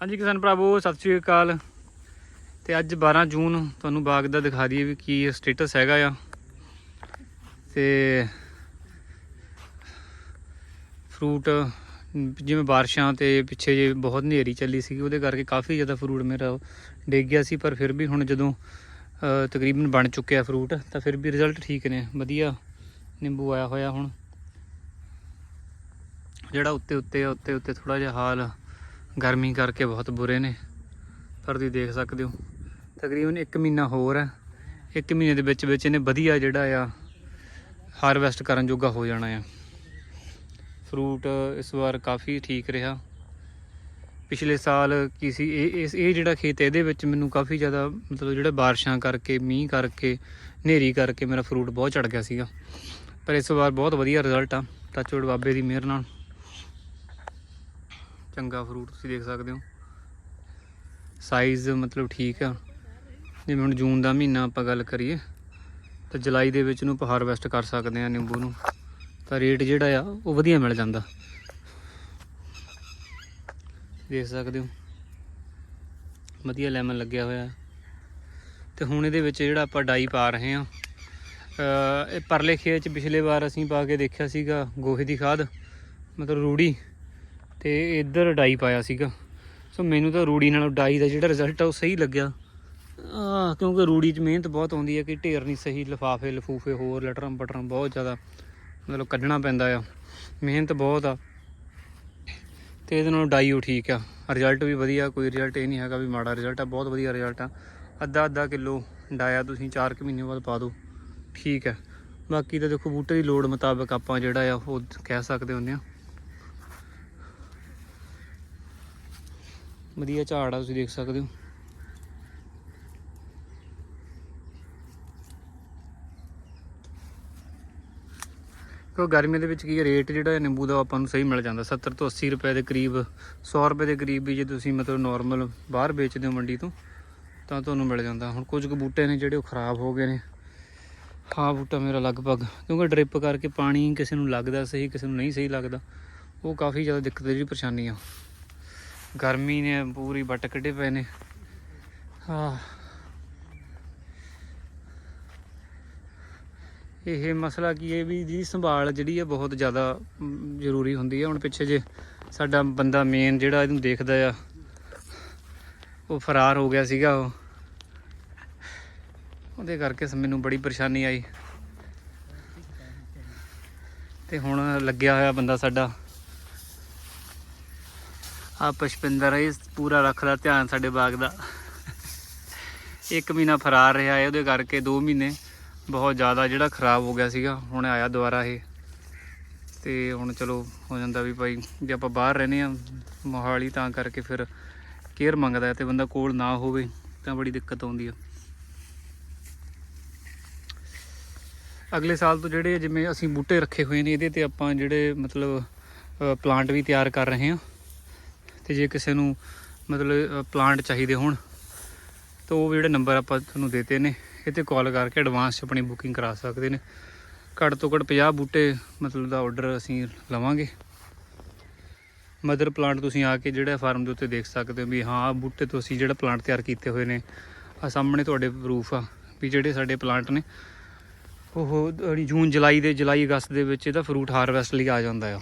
ਹਾਂਜੀ ਕਿਸਾਨ ਭਰਾਵੋ, ਸਤਿ ਸ਼੍ਰੀ ਅਕਾਲ। ਤੇ ਅੱਜ 12 ਜੂਨ, ਤੁਹਾਨੂੰ ਬਾਗ ਦਾ ਦਿਖਾ ਦਈਏ ਵੀ ਕੀ ਸਟੇਟਸ ਹੈਗਾ ਆ। ਤੇ ਫਰੂਟ ਜਿਵੇਂ ਬਾਰਿਸ਼ਾਂ ਤੇ ਪਿੱਛੇ ਜੇ ਬਹੁਤ ਹਨੇਰੀ ਚੱਲੀ ਸੀ ਉਹਦੇ ਕਰਕੇ ਕਾਫੀ ਜ਼ਿਆਦਾ ਫਰੂਟ ਮੇਰਾ ਡਿੱਗ ਗਿਆ ਸੀ, ਪਰ ਫਿਰ ਵੀ ਹੁਣ ਜਦੋਂ ਤਕਰੀਬਨ ਬਣ ਚੁੱਕਿਆ ਫਰੂਟ ਤਾਂ ਫਿਰ ਵੀ ਰਿਜ਼ਲਟ ਠੀਕ ਨੇ, ਵਧੀਆ ਨਿੰਬੂ ਆਇਆ ਹੋਇਆ ਹੁਣ। ਜਿਹੜਾ ਉੱਤੇ ਉੱਤੇ ਉੱਤੇ ਉੱਤੇ ਥੋੜਾ ਜਿਹਾ ਹਾਲ ਗਰਮੀ ਕਰਕੇ ਬਹੁਤ ਬੁਰੇ ਨੇ। ਪਰ ਤੁਸੀਂ ਦੇਖ ਸਕਦੇ ਹੋ, ਤਕਰੀਬਨ 1 ਮਹੀਨਾ ਹੋਰ ਹੈ। 1 ਮਹੀਨੇ ਦੇ ਵਿੱਚ ਵਿੱਚ ਇਹਨੇ ਵਧੀਆ ਜਿਹੜਾ ਆ ਹਾਰਵੈਸਟ ਕਰਨ ਜੋਗਾ ਹੋ ਜਾਣਾ ਆ। ਫਰੂਟ ਇਸ ਵਾਰ ਕਾਫੀ ਠੀਕ ਰਿਹਾ। ਪਿਛਲੇ ਸਾਲ ਕੀ ਸੀ, ਇਹ, ਇਸ, ਇਹ ਜਿਹੜਾ ਖੇਤ ਇਹਦੇ ਵਿੱਚ ਮੈਨੂੰ ਕਾਫੀ ਜ਼ਿਆਦਾ ਮਤਲਬ ਜਿਹੜਾ ਬਾਰਿਸ਼ਾਂ ਕਰਕੇ, ਮੀਂਹ ਕਰਕੇ, ਹਨੇਰੀ ਕਰਕੇ ਮੇਰਾ ਫਰੂਟ ਬਹੁਤ ਝੜ ਗਿਆ ਸੀਗਾ। ਪਰ ਇਸ ਵਾਰ ਬਹੁਤ ਵਧੀਆ ਰਿਜ਼ਲਟ ਆ ਟੱਚਵੁੱਡ ਬਾਬੇ ਦੀ ਮਿਹਰ ਨਾਲ। ਚੰਗਾ ਫਰੂਟ ਤੁਸੀਂ ਦੇਖ ਸਕਦੇ ਹੋ। ਸਾਈਜ਼ ਮਤਲਬ ਠੀਕ ਆ। ਜਿਵੇਂ ਹੁਣ ਜੂਨ ਦਾ ਮਹੀਨਾ ਆਪਾਂ ਗੱਲ ਕਰੀਏ, ਤਾਂ ਜੁਲਾਈ ਦੇ ਵਿੱਚ ਨੂੰ ਆਪਾਂ ਹਾਰਵੈਸਟ ਕਰ ਸਕਦੇ ਆ ਨਿੰਬੂ ਨੂੰ। ਤਾਂ ਰੇਟ ਜਿਹੜਾ ਆ, ਉਹ ਵਧੀਆ ਮਿਲ ਜਾਂਦਾ। ਦੇਖ ਸਕਦੇ ਹੋ। ਵਧੀਆ ਲੈਮਨ ਲੱਗਿਆ ਹੋਇਆ। ਹੈ। ਤੇ ਹੁਣ ਇਹਦੇ ਵਿੱਚ ਜਿਹੜਾ ਆਪਾਂ ਡਾਈ ਪਾ ਰਹੇ ਆ ਇਹ ਪਰਲੇ ਖੇਤ ਚ ਪਿਛਲੇ ਵਾਰ ਅਸੀਂ ਪਾ ਕੇ ਦੇਖਿਆ ਸੀਗਾ ਗੋਹੇ ਦੀ ਖਾਦ, ਮਤਲਬ ਰੂੜੀ। ਤੇ ਇੱਧਰ ਡਾਈ ਪਾਇਆ ਸੀਗਾ। ਸੋ ਮੈਨੂੰ ਤਾਂ ਰੂੜੀ ਨਾਲੋਂ ਡਾਈ ਦਾ ਜਿਹੜਾ ਰਿਜ਼ਲਟ ਆ ਉਹ ਸਹੀ ਲੱਗਿਆ। ਆ ਕਿਉਂਕਿ ਰੂੜੀ 'ਚ ਮਿਹਨਤ ਬਹੁਤ ਆਉਂਦੀ ਹੈ ਕਿ ਢੇਰ ਨਹੀਂ ਸਹੀ, ਲਫਾਫੇ, ਲਫੂਫੇ, ਹੋਰ ਲਟਰਮ ਪਟਰਮ ਬਹੁਤ ਜ਼ਿਆਦਾ ਮਤਲਬ ਕੱਢਣਾ ਪੈਂਦਾ ਆ। ਮਿਹਨਤ ਬਹੁਤ ਆ। ਤੇ ਇਹਦੇ ਨਾਲੋਂ ਡਾਈ ਉਹ ਠੀਕ ਆ। ਰਿਜ਼ਲਟ ਵੀ ਵਧੀਆ, ਕੋਈ ਰਿਜ਼ਲਟ ਇਹ ਨਹੀਂ ਹੈਗਾ ਵੀ ਮਾੜਾ ਰਿਜ਼ਲਟ ਆ, ਬਹੁਤ ਵਧੀਆ ਰਿਜ਼ਲਟ ਆ। ਅੱਧਾ ਅੱਧਾ ਕਿਲੋ ਡਾਇਆ ਤੁਸੀਂ 4 ਕੁ ਮਹੀਨੇ ਬਾਅਦ ਪਾ ਦਿਓ। ਠੀਕ ਹੈ ਬਾਕੀ ਤਾਂ ਦੇਖੋ ਬੂਟੇ ਦੀ ਲੋੜ ਮੁਤਾਬਕ ਆਪਾਂ ਜਿਹੜਾ ਆ ਉਹ ਕਹਿ ਸਕਦੇ ਹੁੰਦੇ ਆ। ਵਧੀਆ ਝਾੜ ਆ ਤੁਸੀਂ ਦੇਖ ਸਕਦੇ ਹੋ। ਕਿਉਂ ਗਰਮੀ ਦੇ ਵਿੱਚ ਕੀ ਹੈ, ਰੇਟ ਜਿਹੜਾ ਨਿੰਬੂ ਦਾ ਆਪਾਂ ਨੂੰ ਸਹੀ ਮਿਲ ਜਾਂਦਾ। 70 ਤੋਂ 80 ਰੁਪਏ ਦੇ ਕਰੀਬ 100 ਰੁਪਏ ਦੇ ਕਰੀਬ ਵੀ ਜੇ ਤੁਸੀਂ ਮਤਲਬ ਨਾਰਮਲ ਬਾਹਰ ਵੇਚਦੇ ਹੋ ਮੰਡੀ ਤੋਂ ਤਾਂ ਤੁਹਾਨੂੰ ਮਿਲ ਜਾਂਦਾ। ਹੁਣ ਕੁਝ ਕੁ ਬੂਟੇ ਨੇ ਜਿਹੜੇ ਉਹ ਖਰਾਬ ਹੋ ਗਏ ਨੇ। ਹਾਂ ਬੂਟਾ ਮੇਰਾ ਲਗਭਗ ਕਿਉਂਕਿ ਡ੍ਰਿਪ ਕਰਕੇ ਪਾਣੀ ਕਿਸੇ ਨੂੰ ਲੱਗਦਾ ਸਹੀ ਕਿਸੇ ਨੂੰ ਨਹੀਂ ਸਹੀ ਲੱਗਦਾ ਉਹ ਕਾਫੀ ਜ਼ਿਆਦਾ ਦਿੱਕਤ ਜਿਹੜੀ ਪਰੇਸ਼ਾਨੀ ਆ। ਗਰਮੀ ਨੇ ਪੂਰੀ ਵੱਟ ਕੱਢੇ ਪਏ ਨੇ। ਹਾਂ। ਇਹ ਮਸਲਾ ਕੀ ਹੈ ਵੀ ਜੀ ਸੰਭਾਲ ਜਿਹੜੀ ਹੈ ਬਹੁਤ ਜ਼ਿਆਦਾ ਜ਼ਰੂਰੀ ਹੁੰਦੀ ਹੈ। ਹੁਣ ਪਿੱਛੇ ਜੇ ਸਾਡਾ ਬੰਦਾ ਮੇਨ ਜਿਹੜਾ ਇਹਨੂੰ ਦੇਖਦਾ ਆ, ਉਹ ਫਰਾਰ ਹੋ ਗਿਆ ਸੀਗਾ ਉਹ। ਉਹਦੇ ਕਰਕੇ ਮੈਨੂੰ ਬੜੀ ਪਰੇਸ਼ਾਨੀ ਆਈ। ਤੇ ਹੁਣ ਲੱਗਿਆ ਹੋਇਆ ਬੰਦਾ ਸਾਡਾ। ਆ ਪੁਸ਼ਪਿੰਦਰ ਇਹ ਪੂਰਾ ਰੱਖਦਾ ਧਿਆਨ ਸਾਡੇ ਬਾਗ ਦਾ। ਇੱਕ ਮਹੀਨਾ ਫਰਾਰ ਰਿਹਾ ਹੈ ਉਹਦੇ ਕਰਕੇ 2 ਮਹੀਨੇ ਬਹੁਤ ਜ਼ਿਆਦਾ ਜਿਹੜਾ ਖਰਾਬ ਹੋ ਗਿਆ ਸੀਗਾ, ਹੁਣ ਆਇਆ ਦੁਬਾਰਾ ਇਹ। ਤੇ ਹੁਣ ਚਲੋ ਹੋ ਜਾਂਦਾ ਵੀ ਭਾਈ, ਜੇ ਆਪਾਂ ਬਾਹਰ ਰਹਿੰਦੇ ਆ ਮੋਹਾਲੀ ਤਾਂ ਕਰਕੇ ਫਿਰ ਕੇਅਰ ਮੰਗਦਾ ਹੈ ਤੇ ਬੰਦਾ ਕੋਲ ਨਾ ਹੋਵੇ, ਤਾਂ ਬੜੀ ਦਿੱਕਤ ਆਉਂਦੀ ਆ। ਅਗਲੇ ਸਾਲ ਤੋਂ ਜਿਹੜੇ ਜਿਵੇਂ ਅਸੀਂ ਬੂਟੇ ਰੱਖੇ ਹੋਏ ਨੇ, ਇਹਦੇ ਤੇ ਆਪਾਂ ਜਿਹੜੇ ਮਤਲਬ ਪਲਾਂਟ ਵੀ ਤਿਆਰ ਕਰ ਰਹੇ ਹਾਂ। ਤੇ ਜੇ ਕਿਸੇ ਨੂੰ ਮਤਲਬ ਪਲਾਂਟ ਚਾਹੀਦੇ ਹੋਣ, ਤਾਂ ਉਹ ਜਿਹੜੇ ਨੰਬਰ ਆਪਾਂ ਤੁਹਾਨੂੰ ਦੇਤੇ ਨੇ ਇਹ ਤੇ ਕਾਲ ਕਰਕੇ ਐਡਵਾਂਸ 'ਚ ਆਪਣੀ ਬੁਕਿੰਗ ਕਰਾ ਸਕਦੇ ਨੇ। ਘੱਟ ਤੋਂ ਘੱਟ 50 ਬੂਟੇ ਮਤਲਬ ਦਾ ਆਰਡਰ ਅਸੀਂ ਲਵਾਂਗੇ। ਮਦਰ ਪਲਾਂਟ ਤੁਸੀਂ ਆ ਕੇ ਜਿਹੜਾ ਫਾਰਮ ਦੇ ਉੱਤੇ ਦੇਖ ਸਕਦੇ ਹੋ ਵੀ ਹਾਂ, ਆਹ ਬੂਟੇ ਤੋਂ ਅਸੀਂ ਜਿਹੜਾ ਪਲਾਂਟ ਤਿਆਰ ਕੀਤੇ ਹੋਏ ਨੇ ਆ ਸਾਹਮਣੇ ਤੁਹਾਡੇ ਪ੍ਰੂਫ ਆ ਵੀ ਜਿਹੜੇ ਸਾਡੇ ਪਲਾਂਟ ਨੇ, ਉਹ ਜੂਨ, ਜੁਲਾਈ ਦੇ, ਜੁਲਾਈ ਅਗਸਤ ਦੇ ਵਿੱਚ ਇਹਦਾ ਫਰੂਟ ਹਾਰਵੈਸਟ ਲਈ ਆ ਜਾਂਦਾ ਆ।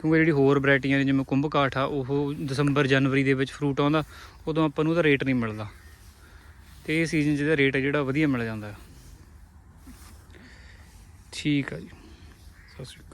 ਕਿਉਂਕਿ ਜਿਹੜੀ ਹੋਰ ਵੈਰਾਈਟੀਆਂ ਨੇ ਜਿਵੇਂ ਕੁੰਭ ਕਾਠ ਆ ਉਹ ਦਸੰਬਰ, ਜਨਵਰੀ ਦੇ ਵਿੱਚ ਫਰੂਟ ਆਉਂਦਾ, ਉਦੋਂ ਆਪਾਂ ਨੂੰ ਉਹਦਾ ਰੇਟ ਨਹੀਂ ਮਿਲਦਾ। ਤੇ ਇਹ ਸੀਜ਼ਨ 'ਚ ਇਹਦਾ ਰੇਟ ਹੈ ਜਿਹੜਾ ਵਧੀਆ ਮਿਲ ਜਾਂਦਾ। ਠੀਕ ਆ ਜੀ। ਸਤਿ ਸ਼੍ਰੀ ਅਕਾਲ।